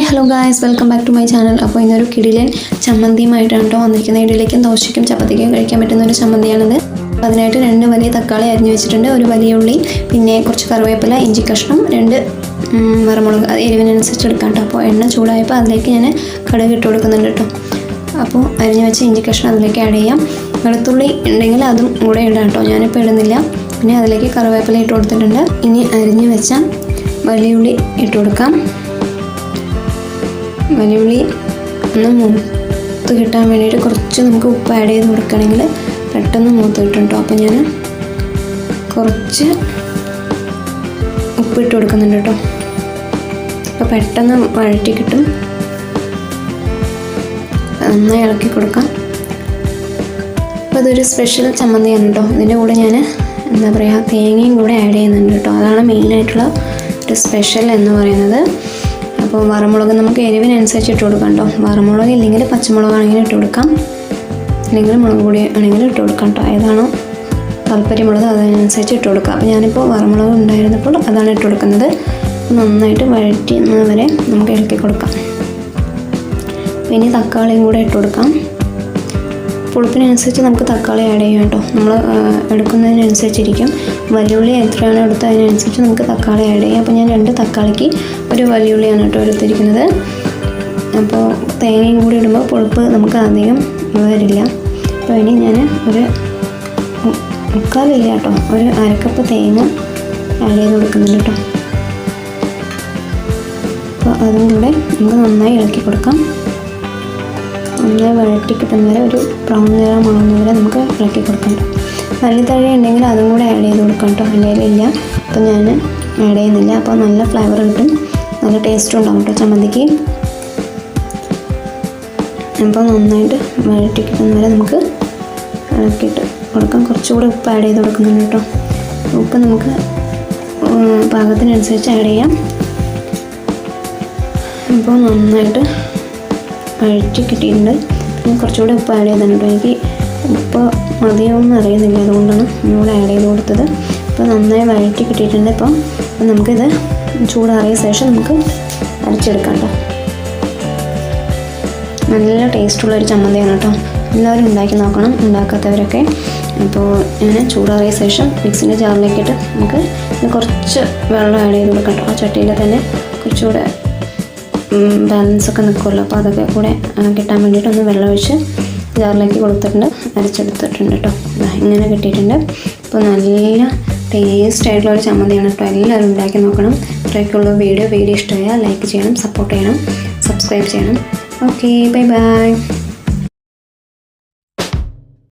Hi hello guys welcome back to my channel അപ്പോൾ ഇന്നൊരു കിടിലൻ ചമ്മന്തിയുമായിട്ടാണ് കേട്ടോ വന്നിരിക്കുന്നത്. ഇടയിലേക്കും ദോശയ്ക്കും ചപ്പാത്തിക്കും കഴിക്കാൻ പറ്റുന്ന ഒരു ചമ്മന്തിയാണിത്. അതിനായിട്ട് രണ്ട് വലിയ തക്കാളി അരിഞ്ഞു വെച്ചിട്ടുണ്ട്. ഒരു വലിയ ഉള്ളി പിന്നെ കുറച്ച് കറിവേപ്പില ഇഞ്ചി കഷ്ണം രണ്ട് വറമുളക് അത് എരിവിനനുസരിച്ച് എടുക്കാം കേട്ടോ. അപ്പോൾ എണ്ണ ചൂടായപ്പോൾ അതിലേക്ക് ഞാൻ കടുക് ഇട്ട് കൊടുക്കുന്നുണ്ട് കേട്ടോ. അപ്പോൾ അരിഞ്ഞു വെച്ച ഇഞ്ചി കഷ്ണം അതിലേക്ക് ആഡ് ചെയ്യാം. വെളുത്തുള്ളി ഉണ്ടെങ്കിൽ അതും കൂടെ ഇടാം കേട്ടോ. ഞാനിപ്പോൾ ഇടുന്നില്ല. പിന്നെ അതിലേക്ക് കറിവേപ്പില ഇട്ട് കൊടുത്തിട്ടുണ്ട്. ഇനി അരിഞ്ഞു വെച്ച വലിയ ഉള്ളി ഇട്ട് കൊടുക്കാം. വലിയുള്ളി ഒന്ന് മൂത്ത് കിട്ടാൻ വേണ്ടിയിട്ട് കുറച്ച് നമുക്ക് ഉപ്പ് ആഡ് ചെയ്ത് കൊടുക്കുകയാണെങ്കിൽ പെട്ടെന്ന് മൂത്ത് കിട്ടും കേട്ടോ അപ്പോൾ ഞാൻ കുറച്ച് ഉപ്പ് ഇട്ട് കൊടുക്കുന്നുണ്ട് കേട്ടോ അപ്പോൾ പെട്ടെന്ന് വഴറ്റി കിട്ടും. നന്നായി ഇളക്കി കൊടുക്കാം. അപ്പോൾ അതൊരു സ്പെഷ്യൽ ചമ്മന്തിയാണ് കേട്ടോ ഇതിന്റെ കൂടെ ഞാൻ എന്താ പറയുക തേങ്ങയും കൂടെ ആഡ് ചെയ്യുന്നുണ്ട് കേട്ടോ അതാണ് മെയിനായിട്ടുള്ള ഒരു സ്പെഷ്യൽ എന്ന് പറയുന്നത്. അപ്പോൾ വറമുളക് നമുക്ക് എരിവിനനുസരിച്ച് ഇട്ട് കൊടുക്കാം കേട്ടോ. വറമുളക് ഇല്ലെങ്കിൽ പച്ചമുളക് ആണെങ്കിൽ ഇട്ട് കൊടുക്കാം. അല്ലെങ്കിൽ മുളക് പൊടി ആണെങ്കിൽ ഇട്ട് കൊടുക്കാം കേട്ടോ. ഏതാണോ താല്പര്യമുള്ളത് അതിനനുസരിച്ച് ഇട്ട് കൊടുക്കുക അപ്പോൾ ഞാനിപ്പോൾ വറമുളക് ഉണ്ടായിരുന്നപ്പോൾ അതാണ് ഇട്ട് കൊടുക്കുന്നത്. നന്നായിട്ട് വഴറ്റി വരെ നമുക്ക് ഇളക്കി കൊടുക്കാം. പിന്നെ തക്കാളിയും കൂടെ ഇട്ട് കൊടുക്കാം. പുളിപ്പിനനുസരിച്ച് നമുക്ക് തക്കാളി ആഡ് ചെയ്യാം കേട്ടോ. നമ്മൾ എടുക്കുന്നതിനനുസരിച്ചിരിക്കും. വലിയുള്ളി എത്രയാണോ എടുത്തത് അതിനനുസരിച്ച് നമുക്ക് തക്കാളി ആഡ് ചെയ്യാം. അപ്പോൾ ഞാൻ രണ്ട് തക്കാളിക്ക് ഒരു വലിയുള്ളിയാണ് കേട്ടോ എടുത്തിരിക്കുന്നത്. അപ്പോൾ തേങ്ങയും കൂടി ഇടുമ്പോൾ പുളിപ്പ് നമുക്ക് അധികം വരില്ല. അപ്പോൾ ഇനി ഞാൻ ഒരു മുക്കാലില്ല കേട്ടോ. ഒരു അരക്കപ്പ് തേങ്ങ ആഡ് ചെയ്ത് കൊടുക്കുന്നുണ്ട് കേട്ടോ. അപ്പോൾ അതും കൂടെ നമുക്ക് നന്നായി ഇളക്കി കൊടുക്കാം. നന്നായി വഴറ്റി കിട്ടുന്ന വരെ ഒരു ബ്രൗൺ നിറം ആവുന്ന വരെ നമുക്ക് ഇളക്കി കൊടുക്കണം മല്ലിത്തഴ ഉണ്ടെങ്കിൽ അതും കൂടെ ആഡ് ചെയ്ത് കൊടുക്കാം കേട്ടോ. അല്ലെങ്കിൽ ഇല്ല. അപ്പോൾ ഞാൻ ആഡ് ചെയ്യുന്നില്ല. അപ്പോൾ നല്ല ഫ്ലേവർ കിട്ടും. നല്ല ടേസ്റ്റും ഉണ്ടാവും കേട്ടോ ചമ്മന്തിക്ക്. അപ്പോൾ നന്നായിട്ട് വഴറ്റി കിട്ടുന്ന വരെ നമുക്ക് ഇളക്കിയിട്ട് കൊടുക്കാം. കുറച്ചുകൂടെ ഉപ്പ് ആഡ് ചെയ്ത് കൊടുക്കുന്നുണ്ട് കേട്ടോ. ഉപ്പ് നമുക്ക് പാകത്തിനനുസരിച്ച് ആഡ് ചെയ്യാം. അപ്പോൾ നന്നായിട്ട് അഴിച്ച് കിട്ടിയിട്ടുണ്ട്. പിന്നെ കുറച്ചുകൂടെ ഉപ്പ് ആഡ് ചെയ്തിട്ടുണ്ട്. എനിക്ക് ഉപ്പ് മതിയാവുമെന്ന് അറിയുന്നില്ല. അതുകൊണ്ടാണ് ഒന്നുകൂടെ ആഡ് ചെയ്ത് കൊടുത്തത്. അപ്പോൾ നന്നായി വഴറ്റി കിട്ടിയിട്ടുണ്ട്. ഇപ്പം നമുക്കിത് ചൂടാറിയ ശേഷം നമുക്ക് അരച്ചെടുക്കാം കേട്ടോ. നല്ല ടേസ്റ്റുള്ള ഒരു ചമ്മന്തിയാണ് കേട്ടോ. എല്ലാവരും ഉണ്ടാക്കി നോക്കണം. ഉണ്ടാക്കാത്തവരൊക്കെ. അപ്പോൾ ഞാൻ ചൂടാറിയ ശേഷം മിക്സിന്റെ ജാറിലേക്കിട്ട് നമുക്ക് കുറച്ച് വെള്ളം ആഡ് ചെയ്ത് കൊടുക്കാം കേട്ടോ. ആ ചട്ടിയിൽ തന്നെ കുറച്ചുകൂടെ ബാലൻസ് ഒക്കെ നിൽക്കുമല്ലോ അപ്പോൾ അതൊക്കെ കൂടെ കിട്ടാൻ വേണ്ടിയിട്ട് ഒന്ന് വെള്ളം ഒഴിച്ച് ജാറിലേക്ക് കൊടുത്തിട്ടുണ്ട് അരച്ചെടുത്തിട്ടുണ്ട് കേട്ടോ ഇങ്ങനെ കിട്ടിയിട്ടുണ്ട്. അപ്പോൾ നല്ല ടേസ്റ്റ് ആയിട്ടുള്ള ഒരു ചമ്മന്തിയാണ് കേട്ടോ എല്ലാവരും ഉണ്ടാക്കി നോക്കണം. ഇത്രയൊക്കെയുള്ള വീഡിയോ. വീഡിയോ ഇഷ്ടമായാൽ ലൈക്ക് ചെയ്യണം സപ്പോർട്ട് ചെയ്യണം സബ്സ്ക്രൈബ് ചെയ്യണം. Okay bye bye